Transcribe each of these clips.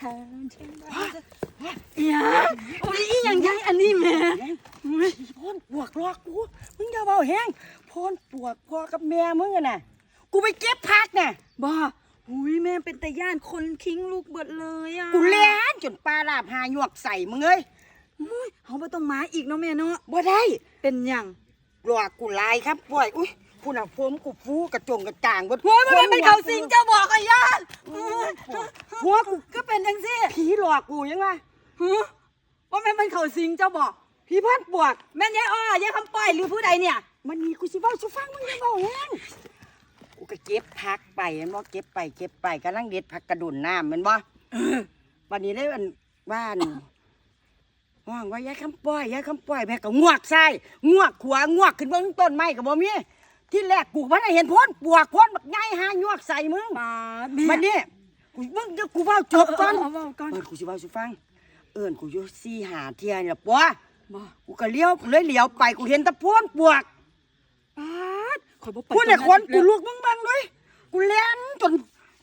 หาฉันได้อีหยังโอ้ยอีหยังยัยอันนี้แม่พ่นปวกรอกกูมึงอย่าเบาแห้งพ่นปวกพ่อกับแม่มึงอะน่ะกูไปเก็บผักน่ะบ่อุ้ยแม่เป็นตาย่านคนคิงลูกเบิดเลยอะกูเลี้ยนจนปลาลาบหาหยวกใส่มึงเอ้ยอุ้ยเฮาบ่ต้องมาอีกเนาะแม่เนาะบ่ได้เป็นหยังหลอกกูลายครับป่วยอุ้ยพูน่ะผมกูฟูกระจงกระจ่างเบิดโอ้ยมันเป็นเขาสิงเจ้าบอกอะย่าน หัวกู ก็เป็นจังซี่ ผีหล อกกูยังไงฮะว่าแม่นเป็นเขาสิงเจ้าบอกผีพันปวกแม่นยายอ้อยายคำปล่อยหรือผู้ใดเนี่ย มันนี่กูสิเว้าสิฟังมึงอย่าเบาแห้งกูก็เก็บผักไปแมันบ่เก็บไปเก็บไปกำลังเด็ดผักกระดุนน้ำแมันบ่วันนี้ได้วันบ้านว่างว่ายายคำป้อยยายคำป้อยแม่ก็งวกใส่งวกขวางวกขึ้นเบิ่งต้นไม้ก็บ่มีที่แรกกูบ่ได้เห็นพ้นปวกพ้นบักใหญ่หางวกใส่มึงปาดบัดนี้ กูมึงเดี๋ยวกูเว้าจบก่อน เเเว้าก่อนเออกูสิเว้าสิฟัง เอิ้นกูอยู่สี่หาเที่ยนี่ล่ะปัวบ่กูก็เลี้ยวเลยเลี้ยวไปกูเห็นแตะพ้นปวกปาดข่อยบ่ไปพูดแต่คนกูลูกมึงเบังด้วยกูเลี้ยนจน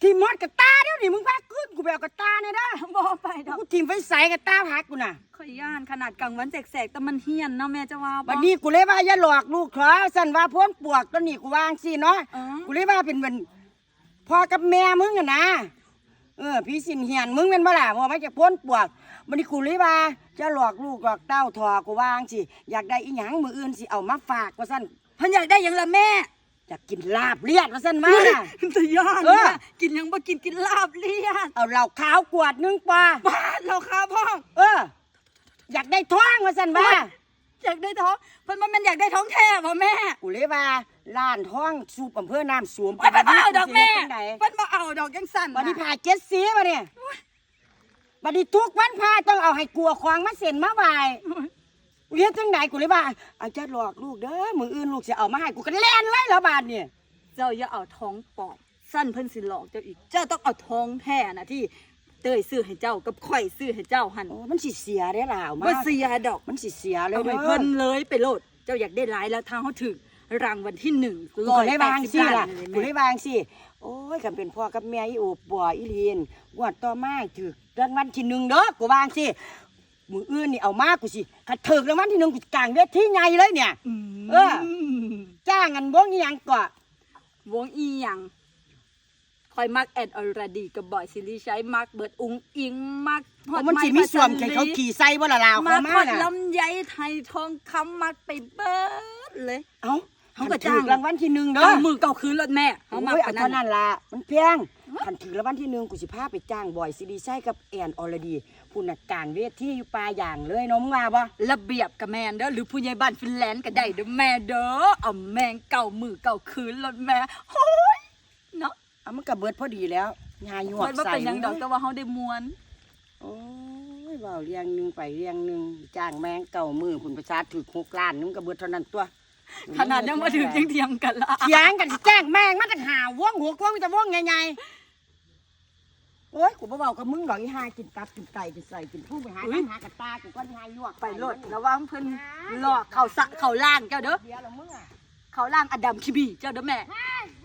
ทีมอดกับตาเดี๋ยวนี้มึงพาขึ้นกูไปเอากับตาเนี่ยนะบ่ไปดอกกูทีมไฟใส่กับตาพักกูน่ะข่อยย่านขนาดกลางวันแสกๆแต่มันเฮียนเนาะแม่จะว่าบ่วันนี้กูเลยว่าอย่าหลอกลูกขาสั่นว่าพ้นปวกตัวนี้กูวางสิเนาะอ๋อ กูเลยว่าเป็นเหมือนพ่อกับแม่มึงอะนะ เออพี่สินเหียนมึงเป็นบ่ล่ะว่าไม่จะพ้นปวกวันนี้กูเลยว่าจะหลอกลูกหลอกเต้าทอกูวางสิอยากได้อีหยังมืออื่นสิเอามาฝากว่าสั่นเพิ่นอยากได้หยังล่ะแม่ อยากกินลาบเลียดว่าสั่นมา ตะย่านเออแม่กินหยังบ่กินกินลาบเลียดเอาเหล้าขาวกวดหนึงปลาบาดเราค้าพ่องเออ อยากได้ท้องว่าสั่นว่าอยากได้ท้องเพิ่นว่ามันอยากได้ท้องแท้บ่แม่ กูเลยว่า ล้านท้องสูบอำเภอน้ำสวมโอ้ยเพิ่นบ่เอาดอกแม่สิเฮ็จั่งใเพิ่นบ่เอาดอกจังสั่นบัดนี้น่ะผ่าเจ็ดสีมาเนี่ยบัดนี้ทุกวันพาต้องเอาให้กลัวควางมาเซ็นมาไหวกูเฮ็ดจังไหนกูเลยว่าเอาจะหลอกลูกเด้อมืออื่นลูกสิเอามาให้กูก็เล่นเลยแล้วบาดเนี่ยเจ้าอย่าเอาท้องปลอมสั้นเพิ่นสิหลอกเจ้าอีก เจ้าต้องเอาท้องแท้น่ะที่เต้ยซื้อให้เจ้ากับข่อยซื้อให้เจ้าหั่นโอ้มันสิเสียได้อล่ะเอามาบ่เสียดอกมันสิเสียเลยเอาไปเด้อ เพิ่นเลยไปโลด เจ้าอยากได้หลายแล้วทางเขาถึง รางวัลที่หนึ่งกูก็เลยบางสิล่ะเลยกูเลยบางสิโอ้ยกันเป็นพ่อกับแม่อีโอบบัวอีเลียนงวดต่อมาถือรางวัลที่หนึ่งเด้อกูบางสิมืออื่นนี่เอามากูสิถ้าถึกรางวัลที่หนึ่งกูกลางเวทีใหญ่เลยเนี่ยอืมเออจ้างกันวงอีหยังก่อวงอีหยังคอยมักแอดอรดีกับบอยซิริชัยมักเบิดอุงอิงมักฮอดมันสิมีส่วมแข่เขาขี่ใส่บ่ละลาวมัเขากมาฮอดน่ะลำไยไทยทองคำมักไปเบิดเลย เอ้า เขาเขาก็ก็จ้าจ้างงรางวัลที่หนึ่งเด้อเก้ามือเก้าคืนรถแม่เขาโอ้มายเอาปานเท่านั้นนั้นล่ะมันแพงคันถึงรางวัลที่หนึ่งกูสิพาไปจ้างบอยซีดีไซกับแอนออลดีผู้นักกลางเวทีอยู่ปลาอย่างเลยเน้องว่าบ่ระเบียบกับแมนเด้อหรือผู้ใหญ่บ้านฟินแลนด์ก็ได้เด้อแม่เด้อเอาแมงเก่ามือเก่าคืนรถแม่โอ้ยเนาะเอามันก็เบิดพอดีแล้วงานหยวกมันว่าใส่เป็นหยังดอกแต่ว่าเฮาได้มวนโอ้ยเว้าเรียงหนึงไปเรียงหนึงจ้างแมงเก่ามือคุณประชาถึกหกล้านนึงก็เบิดเท่านั้นตัว ขนาดยังมาถึงยังเทียงกันละเถียงกันสิแจ้งแมงมาตั้งหาวงหัวกวงมีแต่วงใหญ่ๆโอ้ยกูบ่เว้ากับมึงดอกอีห่ากินตับกินไก่กินใส่กินผู้ไปหาน้ำหากระตากูก็หาหยวกไปโลดระวังเพิ่นหลอกเข้าสะเข้าล่างเจ้าเด้อเดี๋ยวละมึงอะเข้าล่างอดัมคิบีเจ้าเด้อแม่ว